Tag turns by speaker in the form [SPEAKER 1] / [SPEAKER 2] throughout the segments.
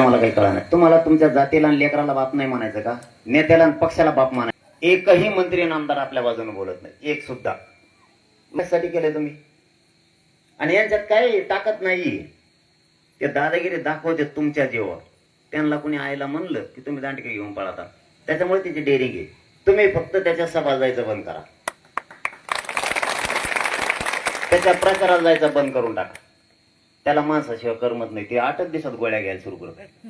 [SPEAKER 1] मला काही कळणार नाही? तुम्हाला तुमच्या जातीला आणि लेकराला बाप नाही म्हणायचं का? नेत्याला आणि पक्षाला बाप म्हणायचं? एकही मंत्री आणि आमदार आपल्या बाजूने बोलत नाही. एक सुद्धा. कशासाठी केलं तुम्ही. आणि यांच्यात काही ताकद नाही ते दादागिरी दाखवते तुमच्या जीवावर. त्यांना कोणी आईला म्हणलं की तुम्ही दांडके घेऊन पळाता. त्याच्यामुळे तिची डेअरिंग आहे. तुम्ही फक्त त्याच्या सभा जायचं बंद करा. त्याच्या प्रचारात जायचं बंद करून टाका. त्याला माणसाशिवाय करमत नाही. ते आठच दिवसात गोळ्या घ्यायला सुरू करत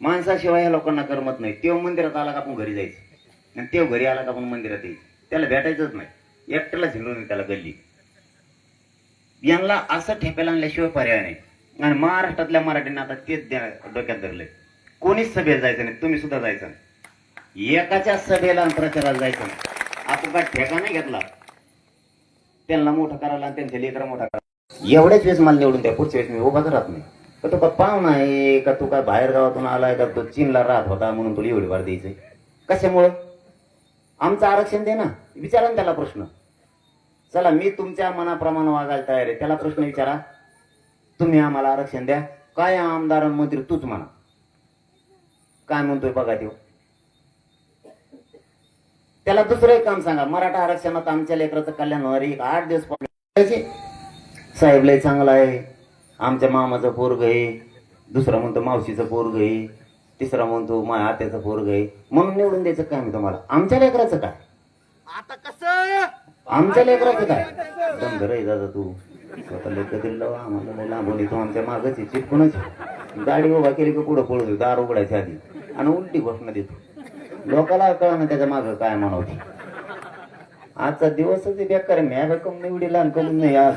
[SPEAKER 1] माणसाशिवाय या लोकांना करमत नाही. तेव्हा मंदिरात आला का आपण घरी जायचं. आणि तेव्हा घरी आला का आपण मंदिरात यायचं. त्याला भेटायचंच नाही. एकट्याला झिंडून त्याला गल्ली. यांना असं ठेप्याला आणल्याशिवाय पर्याय नाही. आणि महाराष्ट्रातल्या मराठींना आता तेच डोक्यात धरलंय. कोणीच सभेला जायचं नाही. तुम्ही सुद्धा जायचं एकाच्या सभेला आणि प्रचाराला जायचं आपण काय ठेका नाही घेतला? त्यांना मोठा करायला आणि त्यांच्या लेकरा मोठा करा एवढ्याच वेळेस मला निवडून द्या पुढच्या वेळेस मी उभाच राहत नाही. का तू का पाहुणा आहे का तू काय बाहेर गावातून आलाय का तू चीनला राहत होता म्हणून तुला एवढी वार द्यायचंय कशामुळं? आमचं आरक्षण दे ना विचारा ना त्याला प्रश्न. चला मी तुमच्या मनाप्रमाणे वागायला तयार आहे. त्याला प्रश्न विचारा. तुम्ही आम्हाला आरक्षण द्या. काय आमदार मंत्री तूच म्हणा. काय म्हणतोय बघा देऊ त्याला दुसरं एक काम सांगा. मराठा आरक्षणात आमच्या लेकराचं कल्याण होणार एक आठ दिवस साहेब लय चांगला आहे. आमच्या मामाचं पोरग आहे. दुसरा म्हणतो मावशीचं पोरग आहे. तिसरा म्हणतो माझ्या आत्याचं पोरग आहे. म्हणून निवडून द्यायचं काय मी तुम्हाला? आमच्या लेकराचं काय?
[SPEAKER 2] आता कसं?
[SPEAKER 1] आमच्या लेकराचं काय? दमधर आहे दादा तू. स्वतः लेकर लावा आम्हाला लय लांबून येतो. आमच्या मागच आहे चिटकूनच गाडी उभा केली की पुढं पळतो दार उघडायच्या आधी. आणि उलटी घोषणा देतो. लोकाला कळा ना त्याच्या मागं काय म्हणावती आजचा दिवसच बेकार म्या कम एवढी लहान कम नाही आज.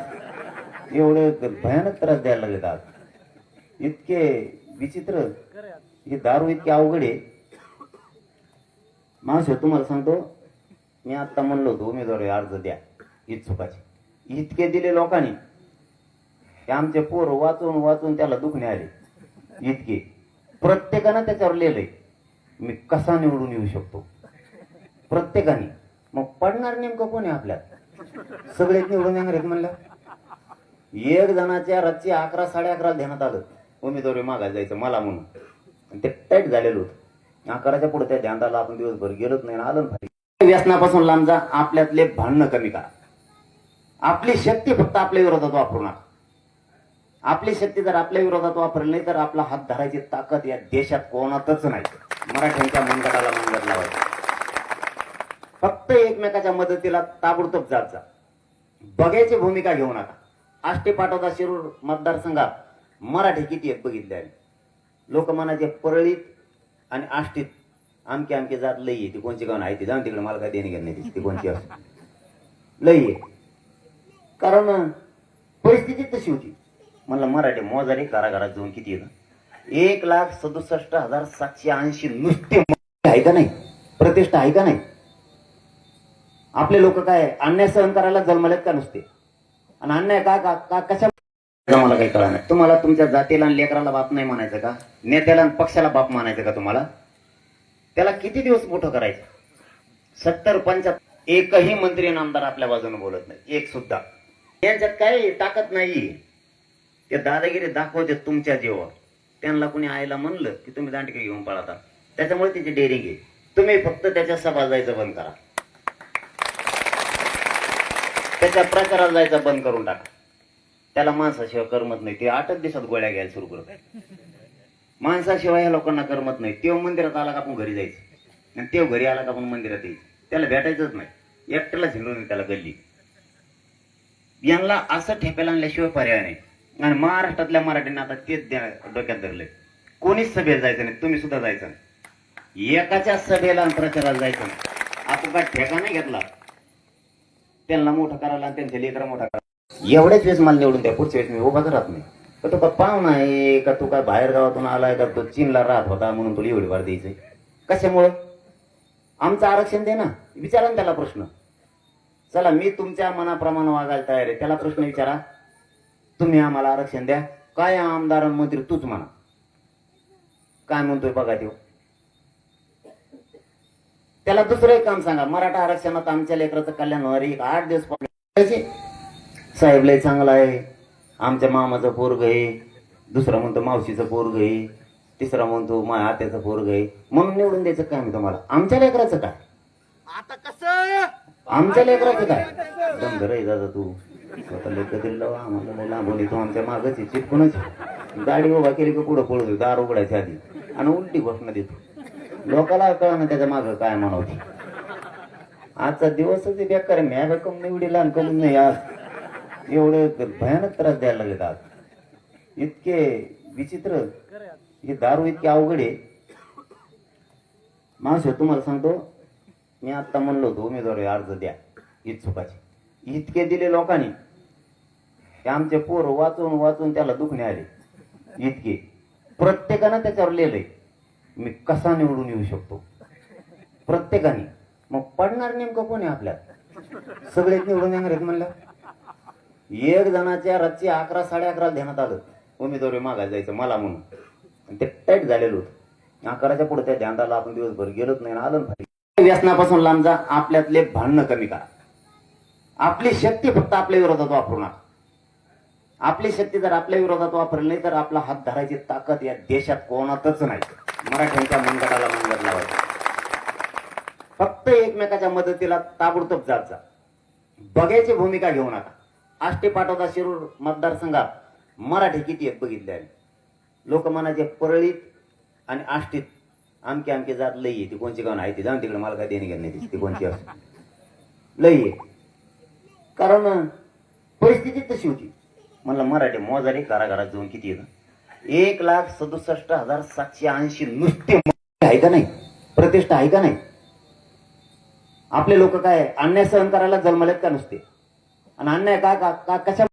[SPEAKER 1] एवढे भयानक त्रास द्यायला लागलेत इतके विचित्र हे दारू इतके अवघड आहे. मावशी तुम्हाला सांगतो मी आता म्हणलो होतो उमेदवारी अर्ज द्या इच्छुकाचे इतके दिले लोकांनी. की आमचे पोर वाचून वाचून त्याला दुखणे आले. इतके. प्रत्येकानं त्याच्यावर लिहिलंय मी कसा निवडून येऊ शकतो? प्रत्येकाने. मग पडणार नेमकं कोण आहे आपल्यात? सगळेच निवडून येणार आहेत म्हणलं एक जणाच्या रातची अकरा साडे अकराला ध्यानात आलं. उमेदवारी मागायला जायचं मला म्हणून. आणि ते टाईट झालेलं होतं. अकराच्या पुढे त्या ध्यानाला आपण दिवसभर गेलोच नाही आलं व्यसनापासून लांब जा आपल्यातले भांडणं कमी करा. आपली शक्ती फक्त आपल्या विरोधात वापरू नका. आपली शक्ती जर आपल्या विरोधात वापरली नाही तर आपला हात धरायची ताकद या देशात कोणातच नाही. मराठ्यांच्या मनगटाला मनगट लावायचं. फक्त एकमेकाच्या मदतीला ताबडतोब जात जा. बघायची भूमिका घेऊ नका. आष्टे पाटोदा शिरूर मतदारसंघात. मराठी किती आहेत बघितले आहे लोक म्हणायचे परळीत आणि आष्टीत. आमकी आमकी जात लई आहे. ती कोणची गाव आहे ती जाऊन तिकडे मला काय देणे घेणे ती कोणची असते लई आहे. कारण परिस्थिती तशी होती. म्हणलं मराठी मोजारी कारागारात जाऊन किती येतं एक लाख सदुसष्ट हजार सातशे ऐंशी नुसते आहे का नाही? प्रतिष्ठा आहे का नाही? आपले लोक काय अन्याय सहन करायला जन्मलेत का नुसते? आणि अन्याय का का का- कशा मला काही कळा नाही. तुम्हाला तुमच्या जातीला आणि लेकराला बाप नाही म्हणायचं का? नेत्याला आणि पक्षाला बाप म्हणायचं का तुम्हाला? त्याला किती दिवस मोठं करायचं? सत्तर पंचात एकही मंत्री आणि आमदार आपल्या बाजूने बोलत नाही. एक सुद्धा. यांच्यात काही ताकद नाही ते दादागिरी दाखवते तुमच्या जीवावर. त्यांना कोणी आईला म्हणलं की तुम्ही दांडके घेऊन पळाता. त्याच्यामुळे त्याची डेअरिंग आहे. तुम्ही फक्त त्याच्या सभा जायचं बंद करा. त्याच्या प्रचाराला जायचा बंद करून टाका. त्याला माणसाशिवाय करमत नाही. ते आठच दिवसात गोळ्या घ्यायला सुरू करत माणसाशिवाय ह्या लोकांना करमत नाही. तेव्हा मंदिरात आला का आपण घरी जायचं. आणि तेव्हा घरी आला का आपण मंदिरात यायचं. त्याला भेटायचंच नाही. एकट्याला झिंडून त्याला गल्ली. यांना असं ठेप्याला आणल्याशिवाय पर्याय नाही. आणि महाराष्ट्रातल्या मराठीना आता तेच डोक्यात धरलंय. कोणीच सभेत जायचं नाही. तुम्ही सुद्धा जायचं एकाच्या सभेला प्रचाराला जायचं आपण काय ठेका नाही घेतला? त्यांना मोठा करायला आणि त्यांच्या लेकरा मोठा करा एवढ्याच वेळेस मला निवडून द्या पुढच्या वेळेस मी उभाच राहत नाही. का तू का पाहुणा आहे का तू काय बाहेर गावातून आलाय का तो चीनला राहत होता म्हणून तुला एवढी वाढ द्यायचंय? कशामुळं? आमचं आरक्षण दे ना विचारा ना त्याला प्रश्न. चला मी तुमच्या मनाप्रमाणे वागायला तयार आहे. त्याला प्रश्न विचारा. तुम्ही आम्हाला आरक्षण द्या. काय आमदार मंत्री तूच म्हणा. काय म्हणतोय बघा देऊ त्याला दुसरं एक काम सांगा. मराठा आरक्षणात आमच्या लेकराचं कल्याण होणार आहे. एक आठ दिवस पाहिजे. साहेब लय चांगला आहे. आमच्या मामाचं पोरग आहे. दुसरा म्हणतो मावशीचं पोरग आहे. तिसरा म्हणतो माझ्या आत्याचं पोरग आहे. म्हणून निवडून द्यायचं काय मी तुम्हाला? आमच्या लेकराचं काय?
[SPEAKER 2] आता कसं?
[SPEAKER 1] आमच्या लेकराचं काय? दम धर दादा तू. स्वतः लेकर दिलं आम्हाला लांबून येतो. आमच्या मागच चिटकूनच गाडी उभा केली की पुढं पळू दार उघडायच्या आधी. आणि उलटी घोषणा देतो. लोकाला कळणं त्याच्या मागं काय म्हणत आजचा दिवसच बेकार म्या रक्कम निवडी लहान करून नाही आज. एवढे भयानक त्रास द्यायला लागलेत आज. इतके विचित्र हे दारू इतके अवघड आहे. माणसं तुम्हाला सांगतो मी आता म्हणलो होतो उमेदवारी अर्ज द्या इच्छुकाचे. इतके दिले लोकांनी. की आमचे पोर वाचून वाचून त्याला दुखणे आले. इतके. प्रत्येकानं त्याच्यावर लिहिलंय. मी कसा निवडून येऊ शकतो? प्रत्येकाने. मग पडणार नेमकं कोण आहे आपल्यात? सगळेच निवडून येणार आहेत म्हणलं. एक जणाच्या रातची अकरा साडे अकरा ध्यानात आलं. उमेदवारी मागायला जायचं मला म्हणून. ते टाईट झालेलं होतं. अकराच्या पुढे त्या ध्यानाला आपण दिवसभर गेलोच नाही आलं ना व्यसनापासून लांब जा. आपल्यातले भांडणं कमी करा. आपली शक्ती फक्त आपल्या विरोधात वापरू नका. आपली शक्ती जर आपल्या विरोधात वापरली नाही तर आपला हात धरायची ताकद या देशात कोणातच नाही. मराठ्यांच्या मनगटाला मनगट लावायचं. फक्त एकमेकाच्या मदतीला ताबडतोब जात जा. बघायची भूमिका घेऊ नका. आष्टी पाटोदा शिरूर मतदारसंघात मराठी किती आहेत बघितले आहे लोक मनाचे परळीत आणि आष्टीत. आमकी आमकी जात लई आहे. ती कोणची गाव आहे ती? जाऊन तिकडे मला काय देणे घेणे ती कोणची असते लई आहे. कारण परिस्थिती तशी होती. म्हणलं मराठी मोजारी घराघरात जाऊन किती येतं? एक लाख सदुसष्ट हजार सातशे ऐंशी नुसते आहे का नाही? प्रतिष्ठा आहे का नाही? आपले लोक काय अन्याय सहन करायला जन्मलेत का नुसते? आणि अन्याय का का का- कशा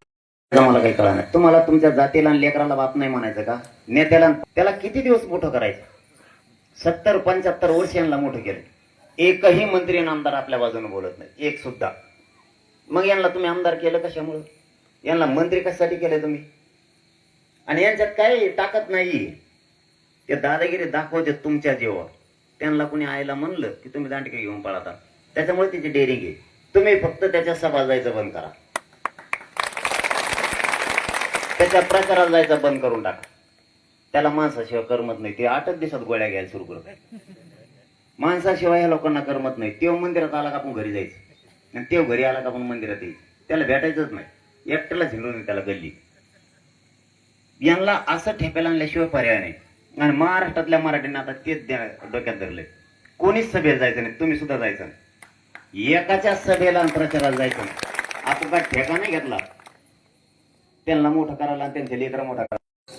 [SPEAKER 1] मला काही कळणार नाही. तुम्हाला तुमच्या जातीला आणि लेकराला बाप नाही म्हणायचं का? नेत्याला त्याला किती दिवस मोठं करायचं? सत्तर पंच्याहत्तर वर्ष यांना मोठं केलं. एकही मंत्री आणि आमदार आपल्या बाजूने बोलत नाही एक सुद्धा. मग यांना तुम्ही आमदार केलं कशामुळे? यांना मंत्री कशासाठी केले तुम्ही? आणि यांच्यात काही ताकद नाही ते दादागिरी दाखवते तुमच्या जीवावर. त्यांना कोणी आईला म्हणलं की तुम्ही दांडके घेऊन पळाता त्याच्यामुळे तिची डेअरिंग आहे. तुम्ही फक्त त्याच्या सभा जायचं बंद करा. त्याच्या प्रचारात जायचं बंद करून टाका. त्याला माणसाशिवाय करमत नाही. ते आठच दिवसात गोळ्या घ्यायला सुरू करत माणसाशिवाय ह्या लोकांना करमत नाही. तेव्हा मंदिरात आला का आपण घरी जायचं? आणि तेव्हा घरी आला का आपण मंदिरात यायचं? त्याला भेटायचंच नाही. एकट्याला झेलून त्याला गल्ली. यांना असं ठेप्याला आणल्याशिवाय पर्याय नाही. आणि महाराष्ट्रातल्या मराठींना आता तेच डोक्यात धरलंय. कोणीच सभेला जायचं नाही. तुम्ही सुद्धा जायचं एकाच्या सभेला प्रचाराला जायचं आपण काय ठेका नाही घेतला? त्यांना मोठा करायला आणि त्यांच्या लेकरा मोठा करा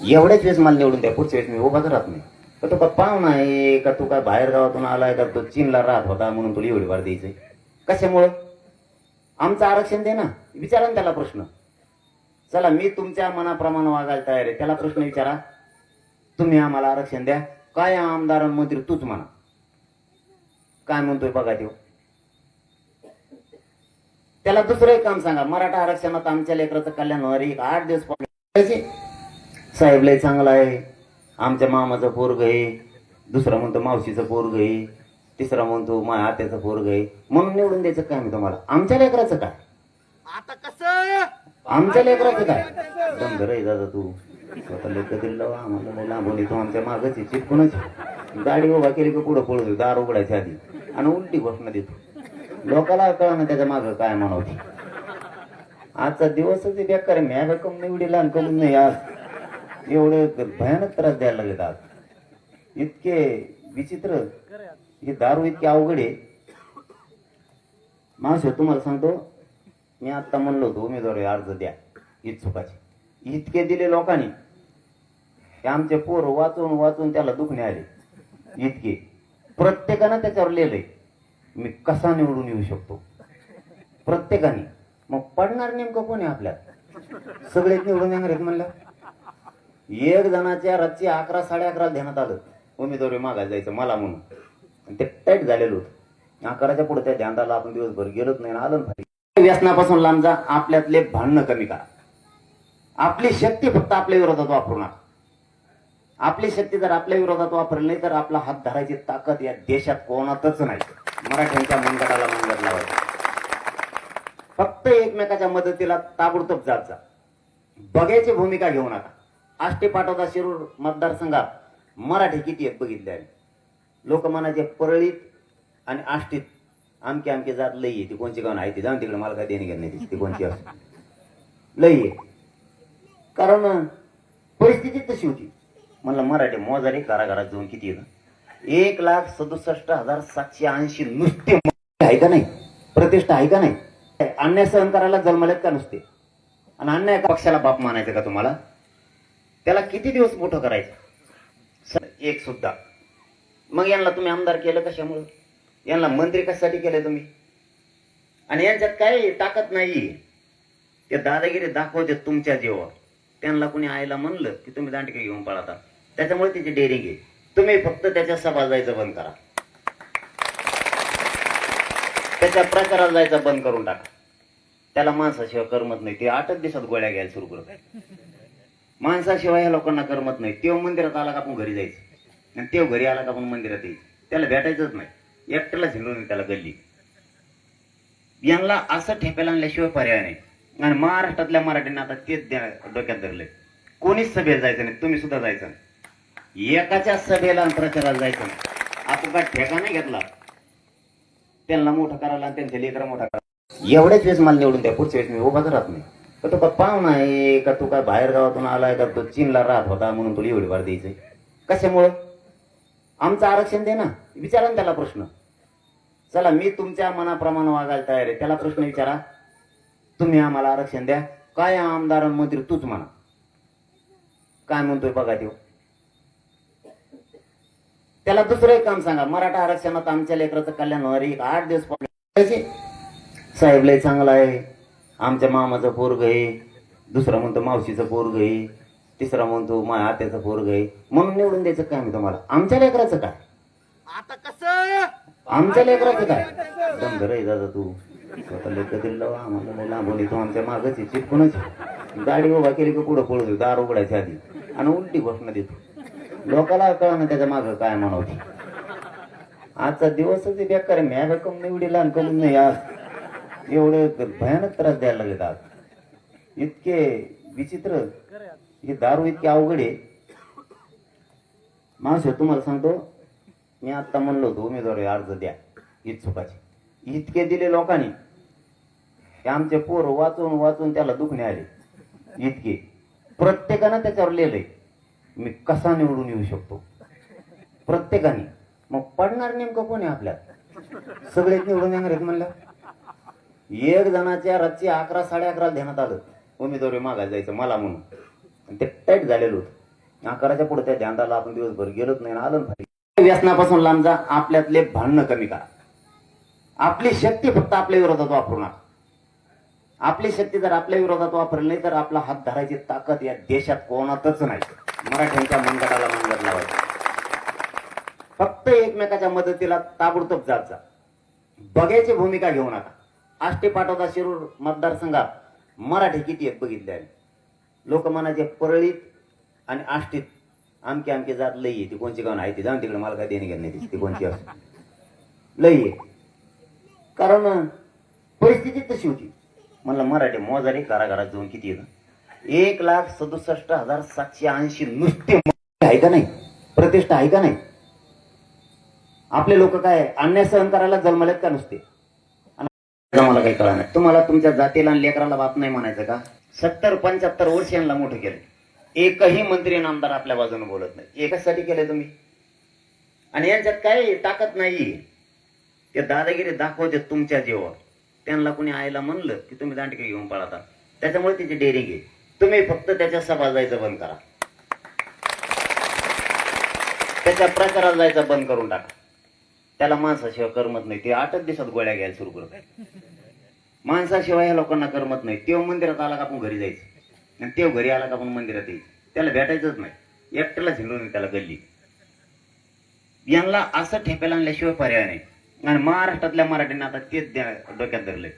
[SPEAKER 1] एवढ्याच वेळेस मला निवडून द्या. पुढच्या वेळेस मी उभाच राहत नाही. का तू का पाहुणा आहे का तू काय बाहेर गावातून आलाय का तू चीनला राहत होता म्हणून तुला एवढी वाढ द्यायचंय? कशामुळं? आमचं आरक्षण दे ना. विचारा त्याला प्रश्न. चला मी तुमच्या मनाप्रमाणे वागायला तयार आहे. त्याला प्रश्न विचारा. तुम्ही आम्हाला आरक्षण द्या. काय आमदार मंत्री? तूच म्हणा. काय म्हणतोय बघा देऊ त्याला दुसरं एक काम सांगा. मराठा आरक्षणात आमच्या लेकराचं कल्याण होणार एक आठ दिवस साहेब लय चांगला आहे. आमच्या मामाचं पोरग आहे. दुसरा म्हणतो मावशीचं पोरग आहे. तिसरा म्हणतो माझ्या आत्याचं पोरग आहे. म्हणून निवडून द्यायचं काय मी तुम्हाला. आमच्या लेकराचं काय?
[SPEAKER 2] आता कसं?
[SPEAKER 1] आमच्या लेकराचं काय? दम धर दादा तू. स्वतः लेकर दिलं लावा, आम्हाला लय लांबून येतो आमच्या मागच चिटकूनच गाडी उभा केली की पुढं पळू दार उघडायच्या आधी. आणि उलटी घोषणा देतो. लोकाला कळणं त्याच्या मागं काय म्हणावती आजचा दिवसच बेकार आहे. म्या रक्कम निवडी लहान करून नाही आज. एवढे भयानक त्रास द्यायला लागलेत आज. इतके विचित्र हे दारू इतके अवघड आहे. मावशी तुम्हाला सांगतो मी आता म्हणलो होतो उमेदवारी अर्ज द्या इच्छुकाचे इतके दिले लोकांनी. की आमचे पोर वाचून वाचून त्याला दुखणे आले. इतके. प्रत्येकानं त्याच्यावर लिहिलंय मी कसा निवडून येऊ शकतो? प्रत्येकाने. मग पडणार नेमकं कोण आहे आपल्यात? सगळेच निवडून येणार आहेत म्हणलं. एक जणाच्या रातची अकरा साडे अकरा ध्यानात आलं. उमेदवारी मागायला जायचं मला म्हणून. ते टाईट झालेलं होतं. अकराच्या पुढे त्या ध्यानाला आपण दिवसभर गेलोच नाही आलं ना व्यसनापासून लांब जा आपल्यातले भांडणं कमी करा. आपली शक्ती फक्त आपल्या विरोधात वापरू नका आपली शक्ती जर आपल्या विरोधात वापरली नाही तर आपला हात धरायची ताकद या देशात कोणातच नाही. मराठ्यांच्या मनगटाला मनगट लावायचं. फक्त एकमेकाच्या मदतीला ताबडतोब जात जा. बघायची भूमिका घेऊ नका. आष्टी पाटोदा शिरूर मतदारसंघात. मराठी किती आहेत बघितले लोक म्हणायचे परळीत आणि आष्टीत. आमके आमके जात लई आहे. ती कोणची गाव आहे ती जाऊन तिकडे मला काय देणे घेणे नाही ती कोणची असते लई आहे. कारण परिस्थिती तशी होती. म्हणलं मराठी मोजारी कारागारात जाऊन किती येतं? एक लाख सदुसष्ट हजार सातशे ऐंशी नुसते आहे का नाही? प्रतिष्ठा आहे का नाही? अन्याय सहन करायला जन्मलेत का नुसते? आणि अन्याय पक्षाला बाप मानायचं का तुम्हाला? त्याला किती दिवस मोठं करायचं? सर एक सुद्धा. मग यांना तुम्ही आमदार केलं कशामुळे? यांना मंत्री कशासाठी केले तुम्ही? आणि यांच्यात काही ताकद नाही ते दादागिरी दाखवते तुमच्या जीवावर. त्यांना कुणी आईला म्हणलं की तुम्ही दांडके घेऊन पळाता त्याच्यामुळे तिची डेअरिंग आहे. तुम्ही फक्त त्याच्या सभा जायचं बंद करा. त्याच्या प्रचाराला जायचं बंद करून टाका. त्याला माणसाशिवाय करमत नाही. ते आठच दिवसात गोळ्या घ्यायला सुरू करत माणसाशिवाय ह्या लोकांना करमत नाही. तेव्हा मंदिरात आला का आपण घरी जायचं? आणि तेव्हा घरी आला का आपण मंदिरात यायचं? त्याला भेटायचंच नाही. एकट्याला झेलून त्याला गल्ली. यांना असं ठेप्याला आणल्याशिवाय पर्याय नाही. आणि महाराष्ट्रातल्या मराठ्यांना आता तेच द्या- डोक्यात धरले कोणीच सभेला जायचं नाही. तुम्ही सुद्धा जायचं एकाच्या सभेला प्रचाराला जायचं आपण काय ठेका नाही घेतला? त्यांना मोठं करायला आणि त्यांच्या लेकरा मोठा करा एवढ्याच वेळेस मला निवडून द्या. पुढच्या वेळेस मी उभाच राहत नाही. का तू का पाहुणा आहे का तू काय बाहेर गावातून आलाय का? तो चीनला राहत होता म्हणून तुला एवढी वार द्यायचंय. कशामुळं? आमचं आरक्षण दे ना. विचारा ना त्याला प्रश्न. चला मी तुमच्या मनाप्रमाणे वागायला तयार आहे. त्याला प्रश्न विचारा. तुम्ही आम्हाला आरक्षण द्या. काय आमदार मंत्री तूच म्हणा. काय म्हणतोय बघा देऊ त्याला दुसरं एक काम सांगा. मराठा आरक्षणात आमच्या लेकराचं कल्याण होणार एक आठ दिवस साहेब लय चांगला आहे. आमच्या मामाचं पोरग आहे. दुसरं म्हणतो मावशीचं पोरग आहे. तिसरा म्हणतो माझ्या आत्याचं पोरग आहे. म्हणून निवडून द्यायचं काय मी तुम्हाला? आमच्या लेकराचं काय?
[SPEAKER 2] आता कसं?
[SPEAKER 1] आमच्या लेकराचं काय? दमधर आहे दादा तू. स्वतः लेकर दिलं आम्हाला लांबून येतो. आमच्या मागच आहे चिटकूनच गाडी उभा केली की पुढं पळतो दार उघडायच्या आधी. आणि उलटी घोषणा देतो. लोकाला कळणं त्याच्या मागं काय म्हणावती आजचा दिवसच बेकार म्या रक्कम निवडी लहान करून नाही आज. एवढे भयानक त्रास द्यायला लागलेत आज. इतके विचित्र. हे दारू इतके अवघड आहे. मावशी तुम्हाला सांगतो मी आता म्हणलो होतो उमेदवारी अर्ज द्या इच्छुकाचे इतके दिले लोकांनी की आमचे पोर वाचून वाचून त्याला दुखणे आले. इतके. प्रत्येकानं त्याच्यावर लिहिलंय मी कसा निवडून येऊ शकतो? प्रत्येकाने. मग पडणार नेमकं कोण आहे आपल्यात? सगळेच निवडून येणार आहेत म्हणलं. एक जणाच्या रातची अकरा साडे अकरा ध्यानात आलं. उमेदवारी मागायला जायचं मला म्हणून. आणि ते टाईट झालेलं होतं. आकाराच्या पुढे त्या ध्यानाला आपण दिवसभर गेलोच नाही आलं भारी व्यसनापासून लांब जा आपल्यातले भांडणं कमी करा. आपली शक्ती फक्त आपल्या विरोधात वापरू नका. आपली शक्ती जर आपल्या विरोधात वापरली नाही तर आपला हात धरायची ताकद या देशात कोणातच नाही. मराठ्यांच्या मनगटाला मनगट लावायचं. फक्त एकमेकाच्या मदतीला ताबडतोब जात जा. बघायची भूमिका घेऊ नका. आष्टी पाटोदा शिरूर मतदारसंघात मराठी किती आहेत बघितले लोक म्हणायचे परळीत आणि आष्टीत. आमके आमके जात लई आहे. ती कोणची गाव आहे ती? जाऊन तिकडे मला काय देणे घेणे ती कोणची असते लई आहे. कारण परिस्थिती तशी होती. म्हणलं मराठी मोजारी कारागारात जाऊन किती येतं? एक लाख सदुसष्ट हजार सातशे ऐंशी नुसते आहे का नाही? प्रतिष्ठा आहे का नाही? आपले लोक काय अन्याय सहन करायला जन्मलेत का नुसते? मला काही कळा नाही? तुम्हाला तुमच्या जातीला आणि लेकराला बाप नाही म्हणायचं का? सत्तर पंच्याहत्तर वर्ष यांना मोठं केलं. एकही मंत्री आणि आमदार आपल्या बाजूने बोलत नाही. एकासाठी केलं तुम्ही. आणि यांच्यात काही ताकद नाही. ते दादागिरी दाखवते तुमच्या जीवावर. त्यांना कुणी आईला म्हणलं की तुम्ही दांडके घेऊन पळाता त्याच्यामुळे तिची डेअरिंग आहे तुम्ही फक्त त्याच्या सभा जायचं बंद करा. त्याच्या प्रचारात जायचं बंद करून टाका. त्याला माणसाशिवाय करमत नाही. ते आठच दिवसात गोळ्या घ्यायला सुरू करत माणसाशिवाय ह्या लोकांना करमत नाही. तेव्हा मंदिरात आला का आपण घरी जायचं. आणि तेव्हा घरी आला का आपण मंदिरात यायचं. त्याला भेटायचंच नाही. एकट्याला झिंडून त्याला गल्ली. यांना असं ठेपेला आणल्याशिवाय पर्याय नाही. आणि महाराष्ट्रातल्या मराठींना आता तेच डोक्यात धरलंय.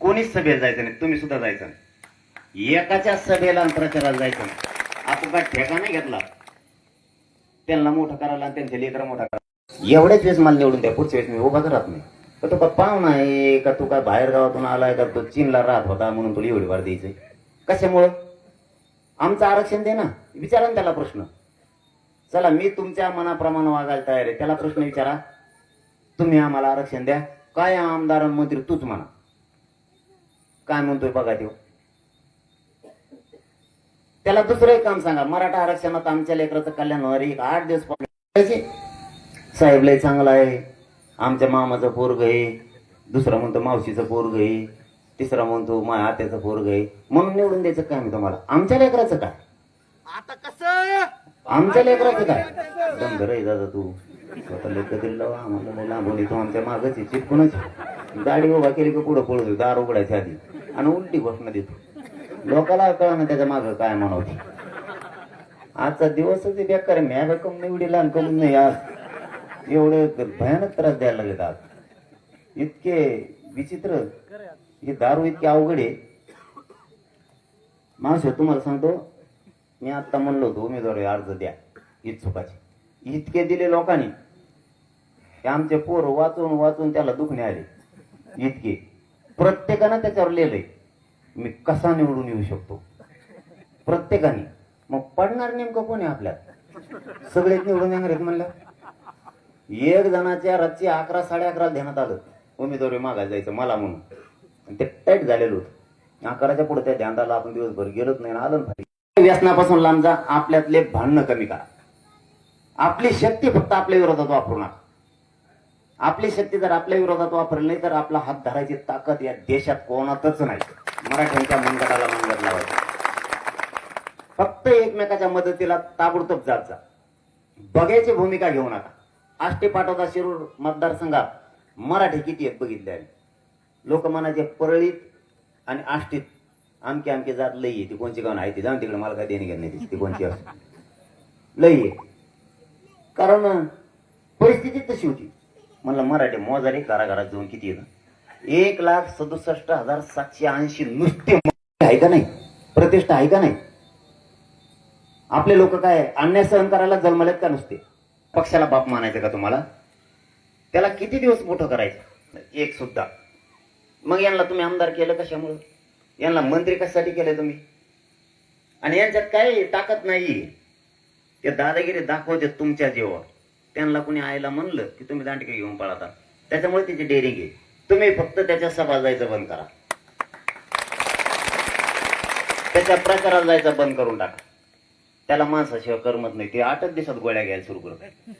[SPEAKER 1] कोणीच सभेला जायचं नाही. तुम्ही सुद्धा जायचं नाही. एकाच्या सभेला आणि प्रचाराला जायचं नाही. आपण काय ठेका नाही घेतला. त्यांना मोठा करायला आणि त्यांच्या लेकरा मोठा करा एवढ्याच वेळेस मला निवडून द्या पुढच्या वेळेस मी उभा राहत नाही. का तू का पाहुणा आहे का तू काय बाहेर गावातून आलाय का तो चीनला राहत होता म्हणून तुला एवढी वाढ द्यायचंय कशामुळं? आमचं आरक्षण दे ना विचारा ना त्याला प्रश्न. चला मी तुमच्या मनाप्रमाणे वागायला तयार आहे. त्याला प्रश्न विचारा. तुम्ही आम्हाला आरक्षण द्या. काय आमदार मंत्री तूच म्हणा. काय म्हणतोय बघा देऊ त्याला दुसरं एक काम सांगा. मराठा आरक्षणात आमच्या लेकराचं कल्याण होणार एक आठ दिवस पाहिजे साहेब लय चांगला आहे. आमच्या मामाचं पोरग आहे. दुसरा म्हणतो मावशीचं पोरग आहे. तिसरा म्हणतो माझ्या आत्याचं पोरग आहे. म्हणून निवडून द्यायचं काय मी तुम्हाला? आमच्या लेकराचं काय?
[SPEAKER 2] आता कसं?
[SPEAKER 1] आमच्या लेकराचं काय? दमधर आहे दादा तू. स्वतः लेकर लावा. आम्हाला लय लांबून येतो. आमच्या मागच आहे. चिटकूनच गाडी उभा केली का पुढं पळतो. दार उघडायच्या आधी. आणि उलटी घोषणा देतो. लोकाला कळणं त्याच्या मागं काय म्हणावते आजचा दिवसच बेकार आहे. म्या कम निवडी लहान कम नाही आज. एवढे भयानक त्रास द्यायला लागलेत आज. इतके विचित्र हे दारू इतके अवघड आहे. मावशी तुम्हाला सांगतो मी आता म्हणलो होतो उमेदवारी अर्ज द्या इच्छुकाचे इतके दिले लोकांनी की आमचे पोर वाचून वाचून त्याला दुखणे आले. इतके. प्रत्येकानं त्याच्यावर लिहिलंय मी कसा निवडून येऊ शकतो? प्रत्येकाने. मग पडणार नेमकं कोण आहे आपल्यात? सगळेच निवडून येणार आहेत म्हणलं एक जणाच्या रातची अकरा साडे अकरा ध्यानात आलं. उमेदवारी मागायला जायचं मला म्हणून. आणि ते टाईट झालेलं होतं. अकराच्या पुढे त्या ध्यानाला आपण दिवसभर गेलोच नाही आलं व्यसनापासून लांब जा आपल्यातले भांडणं कमी करा. आपली शक्ती फक्त आपल्या विरोधात वापरू नका. आपली शक्ती जर आपल्या विरोधात वापरली नाही तर आपला हात धरायची ताकद या देशात कोणातच नाही. मराठ्यांच्या मनगटाला मनगट लावायचं. फक्त एकमेकाच्या मदतीला ताबडतोब जात जा. बघायची भूमिका घेऊ नका. आष्टी पाटोदा शिरूर मतदारसंघात. मराठी किती आहेत बघितले आहे लोक म्हणायचे परळीत आणि आष्टीत. आमकी आमकी जात लई आहे. ती कोणची गाव आहे ती. जाऊन तिकडे मला काय देणे घेणे ती. कोणची लई आहे. कारण परिस्थिती तशी होती. म्हणलं मराठी मोजारी कारागारात जाऊन किती येतं एक लाख सदुसष्ट हजार सातशे ऐंशी नुसते आहे का नाही? प्रतिष्ठा आहे का नाही? आपले लोक काय अन्याय सहन करायला जन्मलेत का नुसते? पक्षाला बाप मानायचं का तुम्हाला? त्याला किती दिवस मोठं करायचं? एक सुद्धा. मग यांना तुम्ही आमदार केलं कशामुळं? यांना मंत्री कशासाठी केलं तुम्ही? आणि यांच्यात काही ताकद नाही ते दादागिरी दाखवते तुमच्या जेव्हा त्यांना कुणी आईला म्हणलं की तुम्ही दांडके घेऊन पळाता. त्याच्यामुळे तिची डेअरिंग आहे. तुम्ही फक्त त्याच्या सभा जायचं बंद करा. त्याच्या प्रचाराला जायचं बंद करून टाका. त्याला माणसाशिवाय करमत नाही. ते आठच दिवसात गोळ्या घ्यायला सुरू करत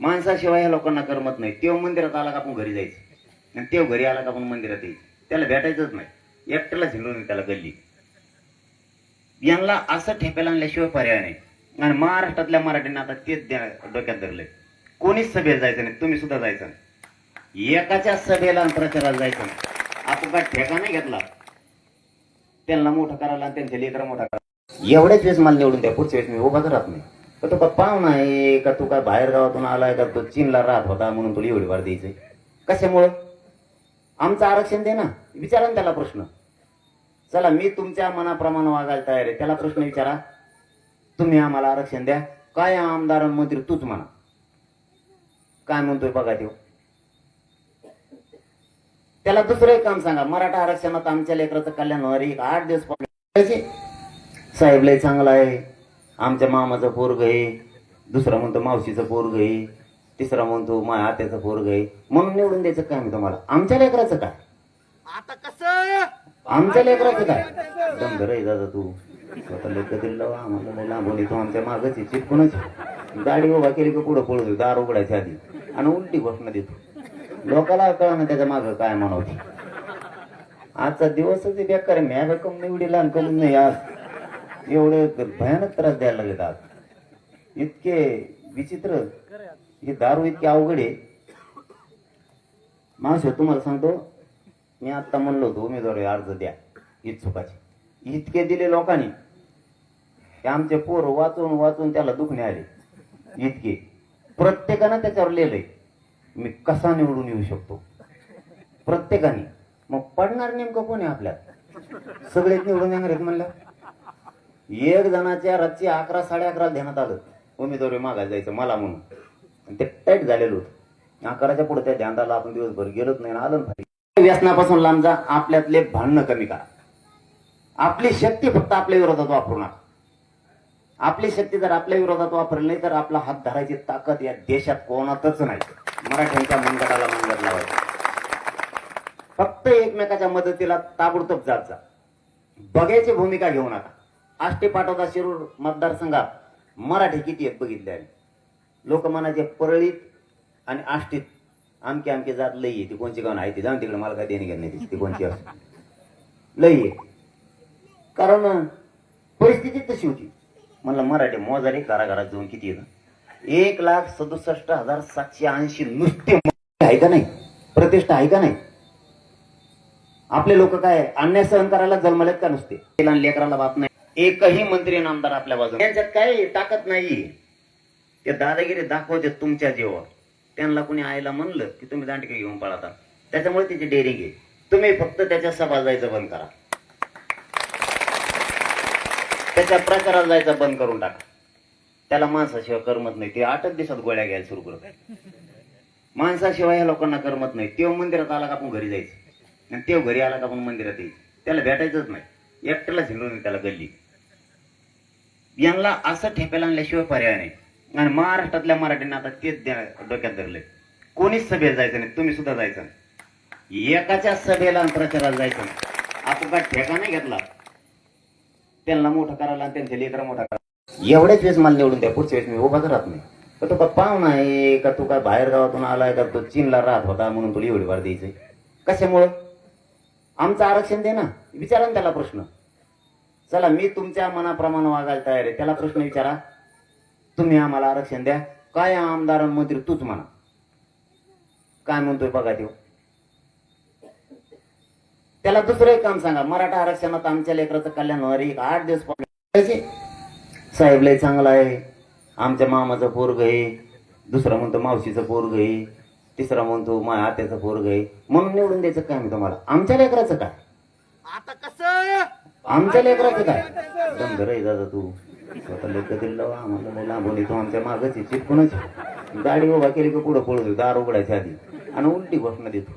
[SPEAKER 1] माणसाशिवाय ह्या लोकांना करमत नाही. तेव्हा मंदिरात आला का आपण घरी जायचं. आणि तेव्हा घरी आला का आपण मंदिरात यायचं. त्याला भेटायचंच नाही. एकट्याला झिंडून त्याला गल्ली. यांना असं ठेप्याला आणल्याशिवाय पर्याय नाही. आणि महाराष्ट्रातल्या मराठींना आता तेच डोक्यात धरलंय. कोणीच सभेत जायचं नाही. तुम्ही सुद्धा जायचं नाही. एकाच्या सभेला प्रचाराला जायचं नाही. आपण काय ठेका नाही घेतला? त्यांना मोठा करायला आणि त्यांच्या लेकरा मोठा करा एवढ्याच वेळेस मला निवडून द्या पुढच्या वेळेस मी उभाच राहत नाही. का तू का पाहुणा आहे का तू काय बाहेर गावातून आलाय का? तो चीनला राहत होता म्हणून तुला एवढी वाढ द्यायचंय. कशामुळं? आमचं आरक्षण दे ना. विचारा ना त्याला प्रश्न. चला मी तुमच्या मनाप्रमाणे वागायला तयार आहे. त्याला प्रश्न विचारा. तुम्ही आम्हाला आरक्षण द्या. काय आमदार मंत्री तूच म्हणा. काय म्हणतोय बघा देऊ त्याला दुसरं एक काम सांगा. मराठा आरक्षणात आमच्या लेकराचं कल्याण होणार एक आठ दिवस पाहिजे साहेब लय चांगला आहे. आमच्या मामाचं पोरग आहे. दुसरा म्हणतो मावशीचं पोरग आहे. तिसरा म्हणतो माझ्या आत्याचं पोरग आहे. म्हणून निवडून द्यायचं काय मी तुम्हाला? आमच्या लेकराचं काय?
[SPEAKER 2] आता कसं?
[SPEAKER 1] आमच्या लेकराचं काय? दमधर आहे दादा तू. स्वतः लेकर तरी लावा आम्हाला लांबून येतो. आमच्या मागच चिटकूनच गाडी उभा केली का पुढं पळतो दार उघडायच्या आधी. आणि उलटी घोषणा देतो. लोकाला कळणं त्याच्या मागं काय म्हणावते आजचा दिवसच बेकार म्या कम निवडी लहान कम नाही आज. एवढे भयानक त्रास द्यायला लागलेत आज. इतके विचित्र हे दारू इतके अवघड आहे. मावशी तुम्हाला सांगतो मी आता म्हणलो होतो उमेदवारी अर्ज द्या इच्छुकाचे. इतके दिले लोकांनी. की आमचे पोर वाचून वाचून त्याला दुखणे आले. इतके. प्रत्येकानं त्याच्यावर लिहिलंय मी कसा निवडून येऊ शकतो? प्रत्येकाने. मग पडणार नेमकं कोण आहे आपल्यात? सगळेच निवडून येणार आहेत म्हणलं एक जणाच्या रातची अकरा साडे अकरा ध्यानात आलं. उमेदवारी मागायला जायचं मला म्हणून. आणि ते टाईट झालेलं होतं. अकराच्या पुढे त्या ध्यानाला आपण दिवसभर गेलोच नाही आलं व्यसनापासून लांब जा आपल्यातले भांडणं कमी करा. आपली शक्ती फक्त आपल्या विरोधात वापरू नका. आपली शक्ती जर आपल्या विरोधात वापरली नाही तर आपला हात धरायची ताकद या देशात कोणातच नाही. मराठ्यांच्या मनगटाला मनगट लावायचं फक्त एकमेकाच्या मदतीला ताबडतोब जात जा. बघायची भूमिका घेऊ नका. आष्टी पाटोदा शिरूर मतदारसंघात मराठी किती आहेत बघितले आहे लोक म्हणायचे परळीत आणि आष्टीत. आमकी आमकी जात लई आहे ती कोणची गाव आहे ती? जाऊन तिकडे मला काय देणे घेणे ती कोणची असते लई आहे कारण परिस्थिती तशी होती. म्हणलं मराठी मोजारी घराघरात जाऊन किती येतं एक लाख सदुसष्ट हजार सातशे ऐंशी नुसते आहे का नाही? प्रतिष्ठा आहे का नाही? आपले लोक काय अन्याय सहन करायला जन्मलेत का नुसते? लेकराला बाप नाही. एकही मंत्री आमदार आपल्या बाजूला. त्यांच्यात काही ताकद नाही. ते दादागिरी दाखवते तुमच्या जीवावर. त्यांना कुणी आईला म्हणलं की तुम्ही दांडके घेऊन पळाता त्याच्यामुळे त्याची डेअरिंग आहे तुम्ही फक्त त्याच्या सभा जायचं बंद करा. त्याच्या प्रचारात जायचं बंद करून टाका. त्याला माणसाशिवाय करमत नाही. ते आठच दिवसात गोळ्या घ्यायला सुरू करत माणसाशिवाय ह्या लोकांना करमत नाही. तेव्हा मंदिरात आला का आपण घरी जायचं. आणि तेव्हा घरी आला का आपण मंदिरात यायचं. त्याला भेटायचंच नाही. एकट्याला झिंडून त्याला गल्ली. यांना असं ठेपेला आणल्याशिवाय पर्याय नाही. आणि महाराष्ट्रातल्या मराठींना आता तेच डोक्यात धरले कोणीच सभेला जायचं नाही तुम्ही सुद्धा जायचं नाही. एकाच्या सभेला प्रचाराला जायचं नाही. आपण काय ठेका नाही घेतला. त्यांना मोठं करायला आणि त्यांच्या लेकरा मोठा करा एवढ्याच वेळेस मला निवडून द्या पुढच्या वेळेस मी उभाच राहत नाही. का तू का पाहुणा आहे का तू काय बाहेर गावातून आलाय का तू चीनला राहत होता म्हणून तुला एवढी वाढ द्यायचंय कशामुळं? आमचं आरक्षण दे ना. विचारा त्याला प्रश्न. चला मी तुमच्या मनाप्रमाणे वागायला तयार आहे. त्याला प्रश्न विचारा. तुम्ही आम्हाला आरक्षण द्या. काय आमदार मंत्री? तूच म्हणा. काय म्हणतोय बघा देऊ त्याला दुसरं एक काम सांगा. मराठा आरक्षणात आमच्या लेकराचं कल्याण होणार एक आठ दिवस साहेब लय चांगला आहे. आमच्या मामाचं पोरग आहे. दुसरा म्हणतो मावशीचं पोरग आहे. तिसरा म्हणतो माझ्या आत्याचं पोरग आहे. म्हणून निवडून द्यायचं काय मी तुम्हाला. आमच्या लेकराचं काय?
[SPEAKER 2] आता कसं?
[SPEAKER 1] आमच्या लेकराचं काय? आहे दादा तू. स्वतः लेकर दिलं लावा, आम्हाला लय लांबून येतो. आमच्या मागच चिटकूनच गाडी उभा केली की पुढं पळू दार उघडायच्या आधी. आणि उलटी घोषणा देतो.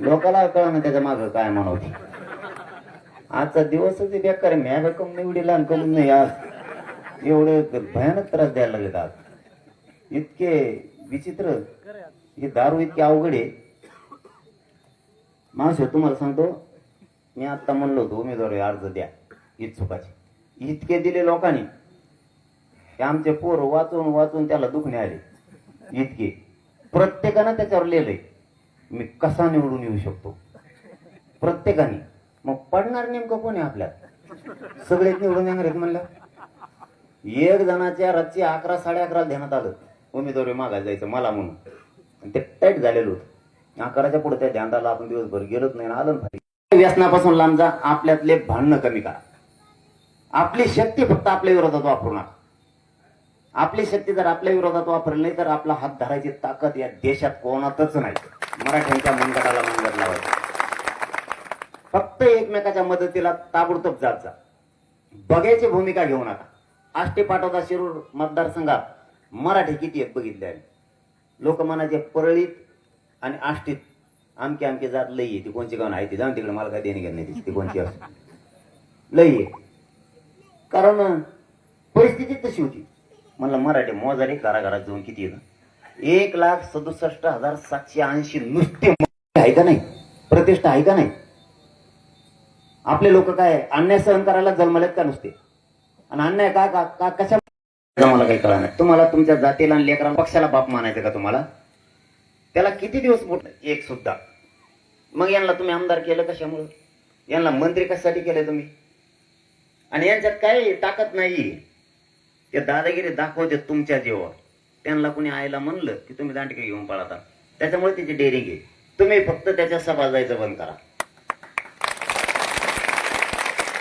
[SPEAKER 1] लोकाला कळणं त्याच्या मागं काय म्हणावते आजचा दिवसच बेकार आहे. म्या रक्कम निवडी लहान करून नाही. आज एवढे भयानक त्रास द्यायला लागलेत आज. इतके विचित्र. हे दारू इतके अवघड आहे. मावशी तुम्हाला सांगतो मी आता म्हणलो होतो उमेदवारी अर्ज द्या इच्छुकाचे. इतके दिले लोकांनी. की आमचे पोर वाचून वाचून त्याला दुखणे आले. इतके. प्रत्येकानं त्याच्यावर लिहिलंय मी कसा निवडून येऊ शकतो? प्रत्येकाने. मग पडणार नेमकं कोण आहे आपल्यात? सगळेच निवडून येणार आहेत म्हणलं. एक जणाच्या रातची अकरा साडे अकरा ध्यानात आलं. उमेदवारी मागायला जायचं मला म्हणून. ते टाईट झालेलं होतं. अकराच्या पुढे त्या ध्यानाला आपण दिवसभर गेलोच नाही आलं नाही व्यसनापासून लांब जा आपल्यातले भांडणं कमी करा. आपली शक्ती फक्त आपल्या विरोधात वापरू नका आपली शक्ती जर आपल्या विरोधात वापरली नाही तर आपला हात धरायची ताकद या देशात कोणातच नाही. मराठ्यांच्या मनगटाला मनगट लावायचं फक्त एकमेकाच्या मदतीला ताबडतोब जात जा. बघायची भूमिका घेऊ नका. आष्टी पाटोदा शिरूर मतदारसंघात मराठी किती आहेत बघितले आहे लोक म्हणायचे परळीत आणि आष्टीत आमकी आमकी जात लई ती कोणची गाव आहे ती जाऊन तिकडे मला काय देणे घेणं नाही. ती कोणची असते लई आहे. कारण परिस्थिती तशी होती. म्हणलं मराठी मोजारी घराघरात जाऊन किती येतं? एक लाख सदुसष्ट हजार सातशे ऐंशी नुसते आहे का नाही? प्रतिष्ठा आहे का नाही? आपले लोक काय अन्याय सहन करायला जन्मलेत का नुसते? आणि अन्याय का का का कशा मला काही कळा नाही. तुम्हाला तुमच्या जातीला आणि लेकरांना पक्षाला बाप मानायचं का तुम्हाला? त्याला किती दिवस मोठ एक सुद्धा. मग यांना तुम्ही आमदार केलं कशामुळे? यांना मंत्री कशासाठी केलं तुम्ही? आणि यांच्यात काय ताकद नाही. ते दादागिरी दाखवते तुमच्या जीवावर. त्यांना कुणी आईला म्हणलं की तुम्ही दांडके घेऊन पळाता त्याच्यामुळे त्याची डेअरिंग आहे. तुम्ही फक्त त्याच्या सभा जायचं बंद करा.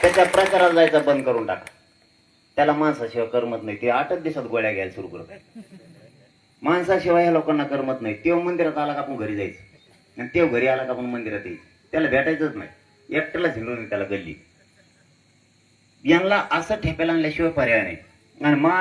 [SPEAKER 1] त्याच्या प्रचाराला जायचं बंद करून टाका. त्याला माणसाशिवाय करमत नाही. ते आठच दिवसात गोळ्या घ्यायला सुरू करत माणसाशिवाय ह्या लोकांना करमत नाही. तेव्हा मंदिरात आला का आपण घरी जायचं? आणि तेव घरी आला का पण मंदिरात त्याला भेटायचंच नाही. एकट्याला झिंडून त्याला गल्ली. यांना असं ठेप्याला आणल्याशिवाय पर्याय नाही. आणि मार